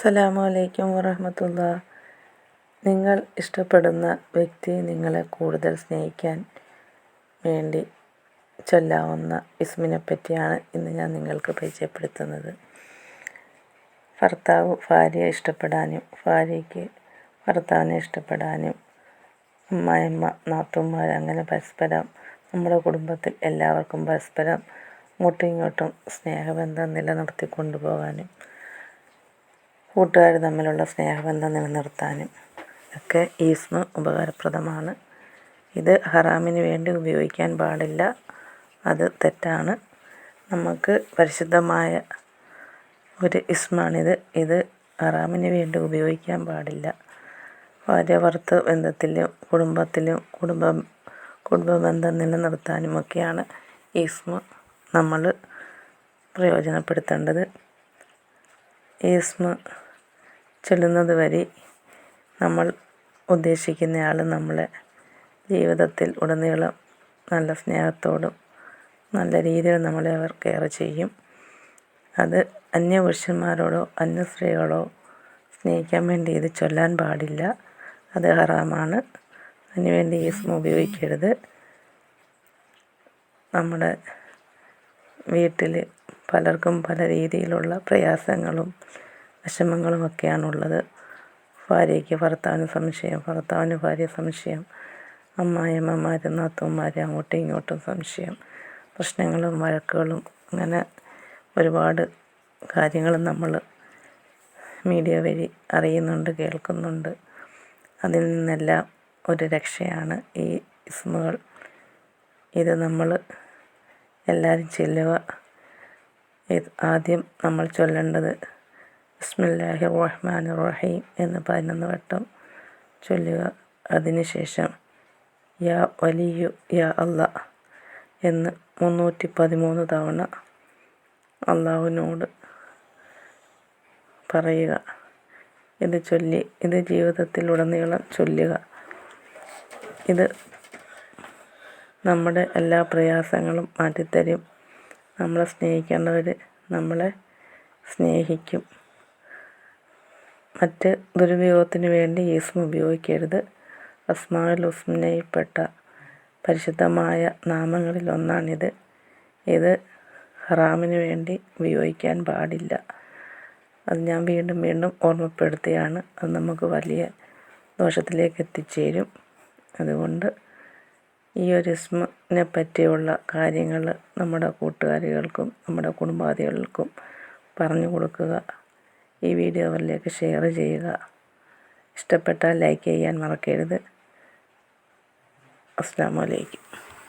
അസ്സലാമു അലൈക്കും വറഹമത്തുള്ള. നിങ്ങൾ ഇഷ്ടപ്പെടുന്ന വ്യക്തി നിങ്ങളെ കൂടുതൽ സ്നേഹിക്കാൻ വേണ്ടി ചൊല്ലാവുന്ന ഇസ്മിനെ പറ്റിയാണ് ഇന്ന് ഞാൻ നിങ്ങൾക്ക് പരിചയപ്പെടുത്തുന്നത്. ഭർത്താവ് ഭാര്യയെ ഇഷ്ടപ്പെടാനും ഭാര്യയ്ക്ക് ഭർത്താവിനെ ഇഷ്ടപ്പെടാനും അമ്മയമ്മ നാത്തുമാർ അങ്ങനെ പരസ്പരം നമ്മുടെ കുടുംബത്തിൽ എല്ലാവർക്കും പരസ്പരം അങ്ങോട്ടും ഇങ്ങോട്ടും സ്നേഹബന്ധം നിലനിർത്തി കൊണ്ടുപോകാനും കൂട്ടുകാർ തമ്മിലുള്ള സ്നേഹബന്ധം നിലനിർത്താനും ഒക്കെ ഈസ്മ ഉപകാരപ്രദമാണ്. ഇത് ഹറാമിന് വേണ്ടി ഉപയോഗിക്കാൻ പാടില്ല. അത് തെറ്റാണ്. നമുക്ക് പരിശുദ്ധമായ ഒരു ഇസ്മാണിത് ഇത് ഹറാമിന് വേണ്ടി ഉപയോഗിക്കാൻ പാടില്ല. ഭാര്യ ഭർത്തൃ ബന്ധത്തിലും കുടുംബത്തിലും കുടുംബം ബന്ധം നിലനിർത്താനുമൊക്കെയാണ് ഈസ്മ നമ്മൾ പ്രയോജനപ്പെടുത്തേണ്ടത്. ഈസ്മ ചൊല്ലുന്നത് വരെ നമ്മൾ ഉദ്ദേശിക്കുന്നയാൾ നമ്മളെ ജീവിതത്തിൽ ഉടനീളം നല്ല സ്നേഹത്തോടും നല്ല രീതിയിൽ നമ്മളെ അവർ കെയർ ചെയ്യും. അത് അന്യപുരുഷന്മാരോടോ അന്യ സ്ത്രീകളോ സ്നേഹിക്കാൻ വേണ്ടി ഇത് ചൊല്ലാൻ പാടില്ല. അത് ഹറാമാണ്. അതിനുവേണ്ടി ഈസ്മ ഉപയോഗിക്കരുത്. നമ്മുടെ വീട്ടിൽ പലർക്കും പല രീതിയിലുള്ള പ്രയാസങ്ങളും വിഷമങ്ങളും ഒക്കെയാണുള്ളത്. ഭാര്യയ്ക്ക് ഭർത്താവിന് സംശയം ഭർത്താവിന് ഭാര്യ സംശയം അമ്മായിയമ്മമാർ നാത്തൂന്മാർ അങ്ങോട്ടും ഇങ്ങോട്ടും സംശയം പ്രശ്നങ്ങളും വഴക്കുകളും അങ്ങനെ ഒരുപാട് കാര്യങ്ങൾ നമ്മൾ മീഡിയ വഴി അറിയുന്നുണ്ട് കേൾക്കുന്നുണ്ട്. അതിൽ നിന്നെല്ലാം ഒരു രക്ഷയാണ് ഈ ഇസ്മുകൾ. ഇത് നമ്മൾ എല്ലാവരും ചെല്ലുക ആദ്യം നമ്മൾ ചൊല്ലേണ്ടത് ബിസ്മില്ലാഹി റഹ്മാൻ റഹീം എന്ന് പതിനൊന്ന് വട്ടം ചൊല്ലുക. അതിനുശേഷം യാ വലിയു യാ അല്ല എന്ന് മുന്നൂറ്റി പതിമൂന്ന് തവണ അള്ളാഹുവിനോട് പറയുക. ഇത് ചൊല്ലി ഇത് ജീവിതത്തിലുടനീളം ചൊല്ലുക. ഇത് നമ്മുടെ എല്ലാ പ്രയാസങ്ങളും മാറ്റിത്തരും. നമ്മളെ സ്നേഹിക്കേണ്ടവർ നമ്മളെ സ്നേഹിക്കും. മറ്റ് ദുരുപയോഗത്തിന് വേണ്ടി ഈസ്മ ഉപയോഗിക്കരുത്. അസ്മാഉൽ ഹുസ്നയിൽപ്പെട്ട പരിശുദ്ധമായ നാമങ്ങളിൽ ഒന്നാണിത്. ഇത് ഹറാമിന് വേണ്ടി ഉപയോഗിക്കാൻ പാടില്ല. അത് ഞാൻ വീണ്ടും വീണ്ടും ഓർമ്മപ്പെടുത്തുകയാണ്. അത് നമുക്ക് വലിയ ദോഷത്തിലേക്ക് എത്തിച്ചേരും. അതുകൊണ്ട് ഈ ഒരു ഇസ്മിനെ പറ്റിയുള്ള കാര്യങ്ങൾ നമ്മുടെ കൂട്ടുകാരികൾക്കും നമ്മുടെ കുടുംബാദികൾക്കും പറഞ്ഞു കൊടുക്കുക. ഈ വീഡിയോ അവരിലേക്ക് ഷെയർ ചെയ്യുക. ഇഷ്ടപ്പെട്ടാൽ ലൈക്ക് ചെയ്യാൻ മറക്കരുത്. അസ്സാം വലൈക്കും